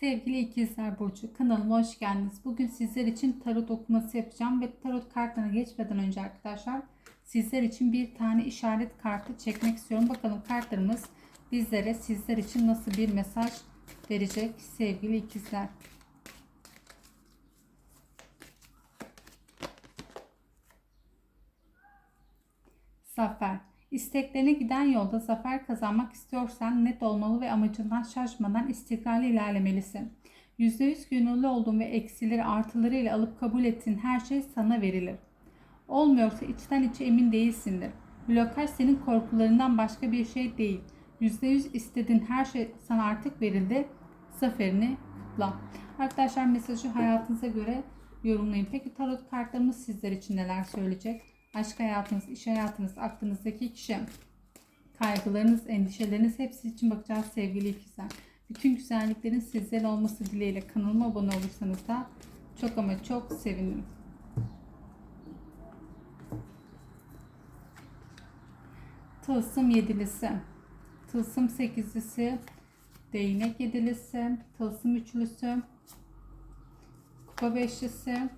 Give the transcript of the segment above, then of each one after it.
Sevgili ikizler Burcu kanalıma hoş geldiniz. Bugün sizler için tarot okuması yapacağım ve tarot kartlarına geçmeden önce arkadaşlar sizler için bir tane işaret kartı çekmek istiyorum. Bakalım kartlarımız bizlere sizler için nasıl bir mesaj verecek sevgili ikizler. Zafer. İsteklerine giden yolda zafer kazanmak istiyorsan net olmalı ve amacından şaşmadan istikrarlı ilerlemelisin. %100 gönüllü olduğun ve eksileri artılarıyla alıp kabul ettiğin her şey sana verilir. Olmuyorsa içten içe emin değilsindir. Blokaj senin korkularından başka bir şey değil. %100 istediğin her şey sana artık verildi. Zaferini kutla. Arkadaşlar mesajı hayatınıza göre yorumlayın. Peki tarot kartlarımız sizler için neler söyleyecek? Aşk hayatınız, iş hayatınız, aklınızdaki kişi, kaygılarınız, endişeleriniz hepsi için bakacağız sevgili ikizler. Bütün güzelliklerin sizden olması dileğiyle kanalıma abone olursanız da çok ama çok sevinirim. Tılsım yedilisi, tılsım sekizlisi, değnek yedilisi, tılsım üçlüsü, kupa beşlisi,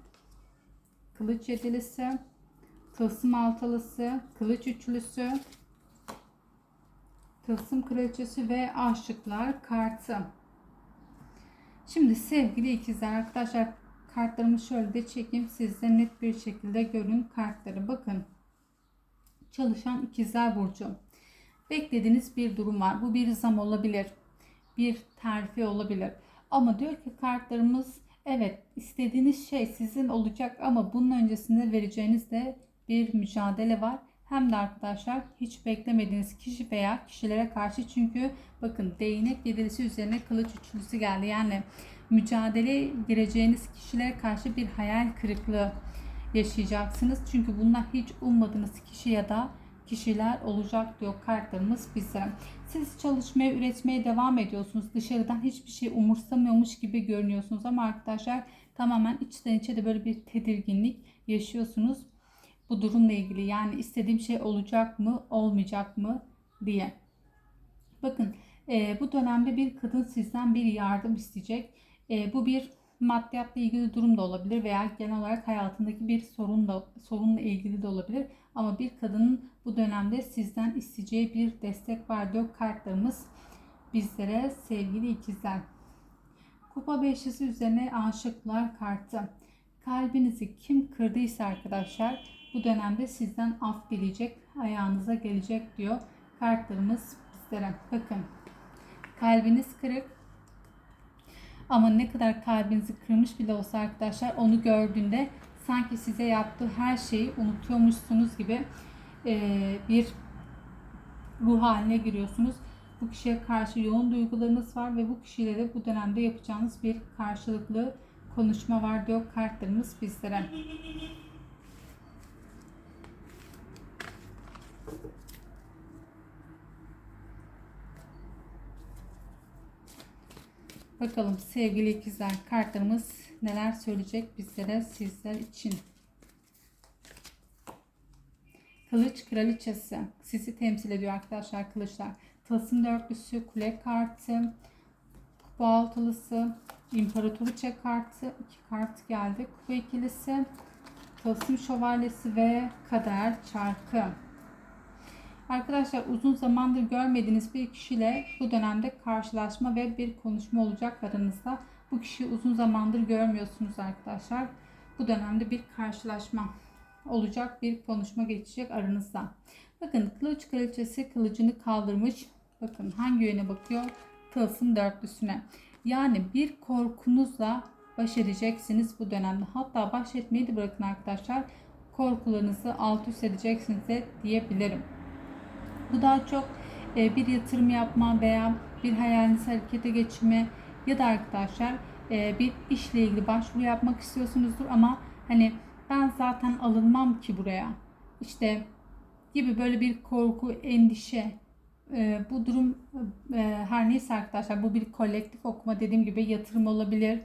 kılıç yedilisi, tılsım altılısı, kılıç üçlüsü, tılsım kraliçesi ve aşıklar kartı. Şimdi sevgili ikizler arkadaşlar kartlarımı şöyle de çekeyim sizde net bir şekilde görün kartları bakın. Çalışan ikizler burcu. Beklediğiniz bir durum var. Bu bir zam olabilir. Bir terfi olabilir. Ama diyor ki kartlarımız evet istediğiniz şey sizin olacak ama bunun öncesinde vereceğiniz de bir mücadele var. Hem de arkadaşlar hiç beklemediğiniz kişi veya kişilere karşı çünkü bakın değnek yedilisi üzerine kılıç üçlüsü geldi. Yani mücadele gireceğiniz kişilere karşı bir hayal kırıklığı yaşayacaksınız. Çünkü bunlar hiç ummadığınız kişi ya da kişiler olacak diyor kartlarımız bize. Siz çalışmaya, üretmeye devam ediyorsunuz. Dışarıdan hiçbir şey umursamıyormuş gibi görünüyorsunuz ama arkadaşlar tamamen içten içe de böyle bir tedirginlik yaşıyorsunuz bu durumla ilgili. Yani istediğim şey olacak mı, olmayacak mı diye. Bakın e, bu dönemde bir kadın sizden bir yardım isteyecek. E, bu bir maddiyatla ilgili durum da olabilir veya genel olarak hayatındaki bir sorun da sorunla ilgili de olabilir. Ama bir kadının bu dönemde sizden isteyeceği bir destek var diyor kartlarımız bizlere sevgili ikizler. Kupa beşlisi üzerine aşıklar kartı. Kalbinizi kim kırdıysa arkadaşlar bu dönemde sizden af dileyecek, ayağınıza gelecek diyor kartlarımız bizlere. Bakın kalbiniz kırık ama ne kadar kalbinizi kırmış bile olsa arkadaşlar onu gördüğünde sanki size yaptığı her şeyi unutuyormuşsunuz gibi bir ruh haline giriyorsunuz. Bu kişiye karşı yoğun duygularınız var ve bu kişiyle de bu dönemde yapacağınız bir karşılıklı konuşma var diyor kartlarımız bizlere. Bakalım sevgili ikizler kartlarımız neler söyleyecek bizlere sizler için. Kılıç kraliçesi sizi temsil ediyor arkadaşlar kılıçlar. Tılsım dörtlüsü, kule kartı, kupa altılısı, imparatoriçe kartı, iki kart geldi. Kupa ikilisi, tılsım şövalyesi ve kader çarkı. Arkadaşlar uzun zamandır görmediğiniz bir kişiyle bu dönemde karşılaşma ve bir konuşma olacak aranızda. Bu kişiyi uzun zamandır görmüyorsunuz arkadaşlar. Bu dönemde bir karşılaşma olacak, bir konuşma geçecek aranızda. Bakın kılıç kraliçesi kılıcını kaldırmış. Bakın hangi yöne bakıyor? Tılsım dörtlüsüne. Yani bir korkunuzla baş edeceksiniz bu dönemde. Hatta baş etmeyi de bırakın arkadaşlar. Korkularınızı alt üst edeceksiniz de diyebilirim. Bu daha çok e, bir yatırım yapma veya bir hayaliniz harekete geçirme ya da arkadaşlar e, bir işle ilgili başvuru yapmak istiyorsunuzdur ama hani ben zaten alınmam ki buraya. İşte gibi böyle bir korku, endişe, e, bu durum her neyse arkadaşlar bu bir kolektif okuma dediğim gibi yatırım olabilir.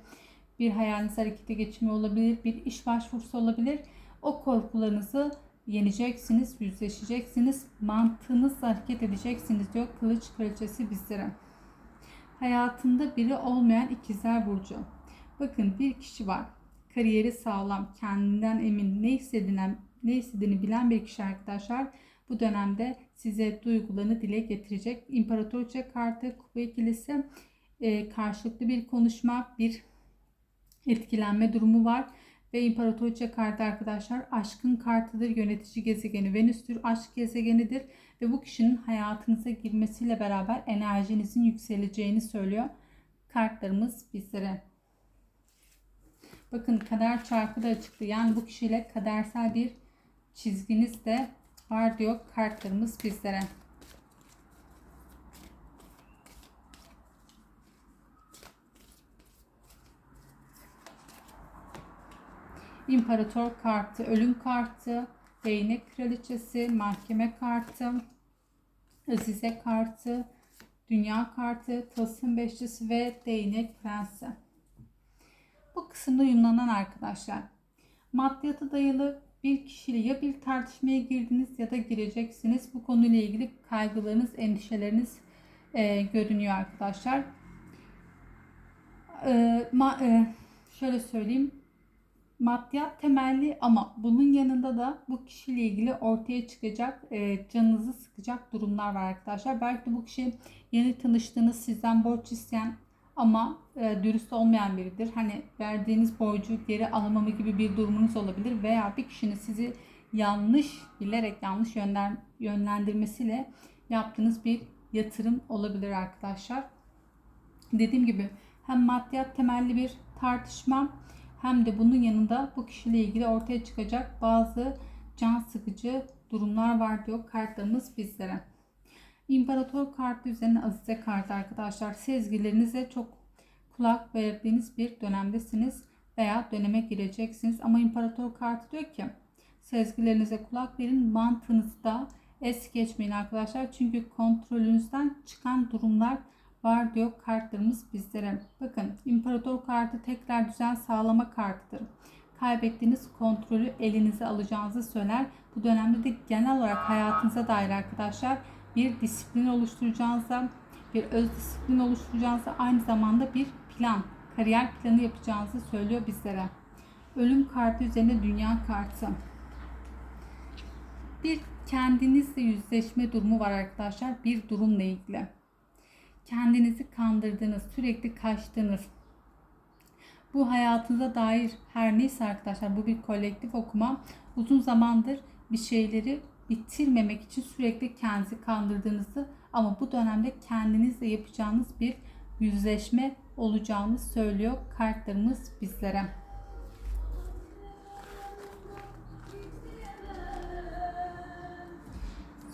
Bir hayaliniz harekete geçirme olabilir. Bir iş başvurusu olabilir. O korkularınızı yeneceksiniz, yüzleşeceksiniz, mantığınızla hareket edeceksiniz diyor Kılıç Kraliçesi bizlere. hayatında biri olmayan ikizler burcu. Bakın bir kişi var. Kariyeri sağlam, kendinden emin, ne istediğini, ne istediğini bilen bir kişi arkadaşlar. Bu dönemde size duygularını dile getirecek. İmparatorça kartı, kupa ikilisi, e, karşılıklı bir konuşma, bir etkilenme durumu var. Ve İmparatorça kartı arkadaşlar aşkın kartıdır. Yönetici gezegeni Venüs'tür. Aşk gezegenidir. Ve bu kişinin hayatınıza girmesiyle beraber enerjinizin yükseleceğini söylüyor. Kartlarımız bizlere. Bakın kader çarkı da çıktı. Yani bu kişiyle kadersel bir çizginiz de var diyor kartlarımız bizlere. İmparator kartı, ölüm kartı, değnek kraliçesi, mahkeme kartı, azize kartı, dünya kartı, tılsım beşlisi ve değnek prensi. Bu kısımda uyumlanan arkadaşlar. Maddiyata dayalı bir kişiyle ya bir tartışmaya girdiniz ya da gireceksiniz. Bu konuyla ilgili kaygılarınız, endişeleriniz e, görünüyor arkadaşlar. E, ma, e, şöyle söyleyeyim. Maddiyat temelli ama bunun yanında da bu kişiyle ilgili ortaya çıkacak e, canınızı sıkacak durumlar var arkadaşlar. Belki de bu kişi yeni tanıştığınız sizden borç isteyen ama e, dürüst olmayan biridir. Hani verdiğiniz borcu geri alamama gibi bir durumunuz olabilir veya bir kişinin sizi yanlış bilerek yanlış yönlen, yönlendirmesiyle yaptığınız bir yatırım olabilir arkadaşlar. Dediğim gibi hem maddiyat temelli bir tartışma hem de bunun yanında bu kişiyle ilgili ortaya çıkacak bazı can sıkıcı durumlar var diyor kartlarımız bizlere. İmparator kartı üzerine Azize kartı arkadaşlar. Sezgilerinize çok kulak verdiğiniz bir dönemdesiniz veya döneme gireceksiniz. Ama İmparator kartı diyor ki sezgilerinize kulak verin. Mantığınızda es geçmeyin arkadaşlar. Çünkü kontrolünüzden çıkan durumlar var diyor kartlarımız bizlere. Bakın İmparator kartı tekrar düzen sağlama kartıdır. Kaybettiğiniz kontrolü elinize alacağınızı söyler. Bu dönemde de genel olarak hayatınıza dair arkadaşlar bir disiplin oluşturacağınıza, bir öz disiplin oluşturacağınıza aynı zamanda bir plan, kariyer planı yapacağınızı söylüyor bizlere. Ölüm kartı üzerine dünya kartı. Bir kendinizle yüzleşme durumu var arkadaşlar. Bir durumla ilgili. Kendinizi kandırdığınız, sürekli kaçtığınız, bu hayatınıza dair her neyse arkadaşlar bu bir kolektif okuma. Uzun zamandır bir şeyleri bitirmemek için sürekli kendinizi kandırdığınızı ama bu dönemde kendinizle yapacağınız bir yüzleşme olacağını söylüyor kartlarımız bizlere.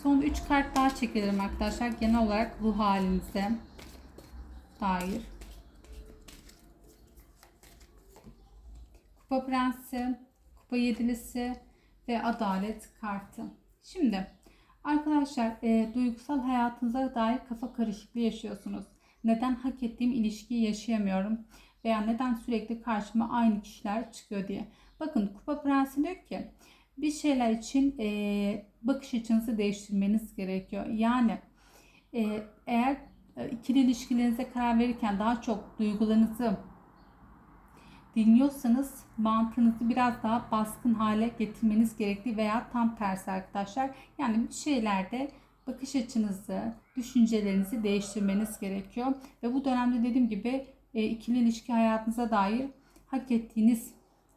Son 3 kart daha çekelim arkadaşlar. Genel olarak ruh halinize dair. Kupa Prensi, Kupa Yedilisi ve Adalet kartı. Şimdi arkadaşlar e, duygusal hayatınıza dair kafa karışıklığı yaşıyorsunuz. Neden hak ettiğim ilişkiyi yaşayamıyorum veya neden sürekli karşıma aynı kişiler çıkıyor diye. Bakın Kupa Prensi diyor ki bir şeyler için e, bakış açınızı değiştirmeniz gerekiyor. Yani e, eğer ikili ilişkilerinize karar verirken daha çok duygularınızı dinliyorsanız mantığınızı biraz daha baskın hale getirmeniz gerekli veya tam tersi arkadaşlar. Yani bir şeylerde bakış açınızı, düşüncelerinizi değiştirmeniz gerekiyor. Ve bu dönemde dediğim gibi e, ikili ilişki hayatınıza dair hak ettiğiniz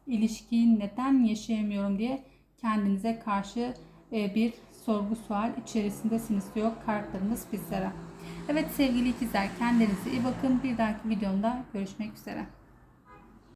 ilişkiyi neden yaşayamıyorum diye kendinize karşı e, bir sorgu sual içerisindesiniz diyor kartlarımız bizlere. Evet sevgili ikizler kendinize iyi bakın. Bir dahaki videomda görüşmek üzere.